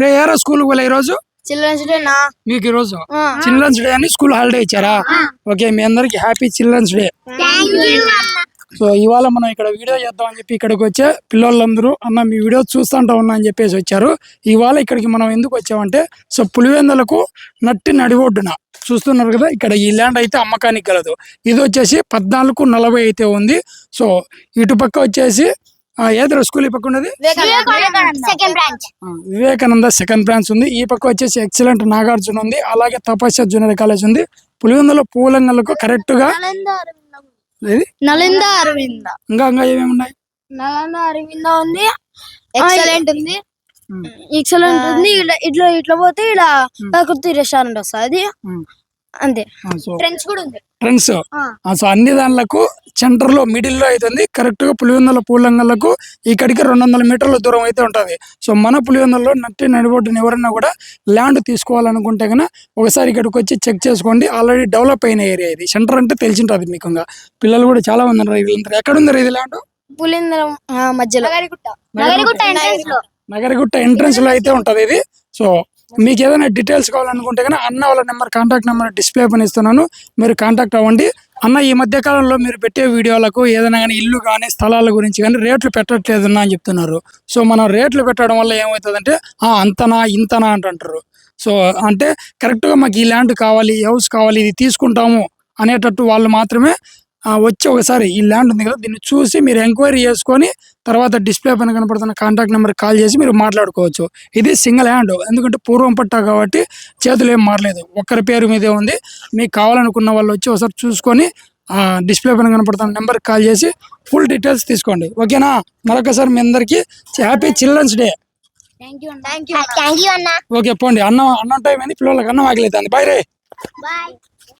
రే ఏరా స్కూల్ పోలే ఈరోజు? చిల్డ్రన్స్ డే నా. మీకు ఈరోజు? చిల్డ్రన్స్ డే అని స్కూల్ హాలిడే ఇచ్చారా? ఓకే మీ అందరికి హ్యాపీ చిల్డ్రన్స్ డే. సో ఇవాళ మనం ఇక్కడ వీడియో చేద్దామని చెప్పి ఇక్కడికి వచ్చే పిల్లలందరూ అన్న మీ వీడియో చూస్తుంటా ఉన్నా అని చెప్పేసి వచ్చారు. ఇవాళ ఇక్కడికి మనం ఎందుకు వచ్చామంటే సో పులివెందులకు నట్టి నడిబొడ్డున చూస్తున్నారు కదా ఇక్కడ ఈ ల్యాండ్ అయితే అమ్మకానికి గలదు. ఇది వచ్చేసి పద్నాలుగు నలభై అయితే ఉంది. సో ఇటు పక్క వచ్చేసి ఏదో స్కూల్ ఈ పక్క ఉన్నది? సెకండ్ బ్రాంచ్ ఆ, వివేకానంద సెకండ్ బ్రాంచ్ ఉంది. ఈ పక్క వచ్చేసి ఎక్సలెంట్ నాగార్జున ఉంది. అలాగే తపస్య జూనియర్ కాలేజ్ ఉంది. పులివెందుల పూలంగలకు కరెక్ట్గా? నలింద అరవింద. ఇంకా ఇంకా ఏమేమి ఉన్నాయి? నలంద అరవింద ఉంది. ఎక్సలెంట్ ఉంది. ఎక్సలెంట్ ఉంది. ఇట్లా ఇట్లా పోతే ఇలా ప్రకృతి రెస్టారెంట్ వస్తుంది. అంతే. ఆ, సో ట్రెండ్స్ కూడా ఉంది. ఫ్రెండ్స్ సో అన్ని దానిలకు సెంటర్లో మిడిల్లో అవుతుంది కరెక్ట్గా పులివెందుల పూలంగలకు ఇక్కడికి రెండు వందల మీటర్ల దూరం అయితే ఉంటది. సో మన పులివెందులలో నట్టి నడిబొడ్డుని ఎవరన్నా కూడా ల్యాండ్ తీసుకోవాలనుకుంటే కనుక ఒకసారి ఇక్కడికి వచ్చి చెక్ చేసుకోండి. ఆల్రెడీ డెవలప్ అయిన ఏరియా ఇది. సెంటర్ అంటే తెలిసింటది మీకు ఇంకా. పిల్లలు కూడా చాలా మంది ఉన్నారు. వీళ్ళందరూ ఎక్కడ ఉంది ఇది ల్యాండ్ మధ్యలో. నగరిగుట్ట. entrance లో. నగరగుట్ట ఎంట్రన్స్లో అయితే ఉంటది ఇది. సో మీకు ఏదైనా డీటెయిల్స్ కావాలనుకుంటే కనుక అన్న వాళ్ళ నెంబర్ కాంటాక్ట్ నెంబర్ డిస్ప్లే పని ఇస్తున్నాను. మీరు కాంటాక్ట్ అవ్వండి. అన్న ఈ మధ్య కాలంలో మీరు పెట్టే వీడియోలకు ఏదైనా కానీ ఇల్లు కానీ స్థలాల గురించి కానీ రేట్లు పెట్టట్లేదన్నా అని చెప్తున్నారు. సో మనం రేట్లు పెట్టడం వల్ల ఏమవుతుందంటే "ఆ, అంతనా ఇంతనా అంటుంటారు. సో అంటే కరెక్ట్గా మాకు ఈ ల్యాండ్ కావాలి ఈ హౌస్ కావాలి ఇది తీసుకుంటాము అనేటట్టు వాళ్ళు మాత్రమే వచ్చి ఒకసారి ఈ ల్యాండ్ ఉంది కదా దీన్ని చూసి మీరు ఎంక్వైరీ చేసుకొని తర్వాత డిస్ప్లే పైన కనపడుతున్న కాంటాక్ట్ నెంబర్ కాల్ చేసి మీరు మాట్లాడుకోవచ్చు. ఇది సింగిల్ హ్యాండ్ ఎందుకంటే పూర్వం పట్టా కాబట్టి చేతులు ఏం మారలేదు. ఒక్కరి పేరు మీదే ఉంది. మీకు కావాలనుకున్న వాళ్ళు వచ్చి ఒకసారి చూసుకొని డిస్ప్లే పైన కనపడుతున్న నెంబర్ కాల్ చేసి ఫుల్ డీటెయిల్స్ తీసుకోండి. ఓకేనా? మరొకసారి మీ అందరికీ హ్యాపీ చిల్డ్రన్స్ డే ఓకే పోండి. అన్నం అన్నం టైం అయింది. పిల్లలకి అన్నం ఆకలితుంది బాయ్ రే. బాయ్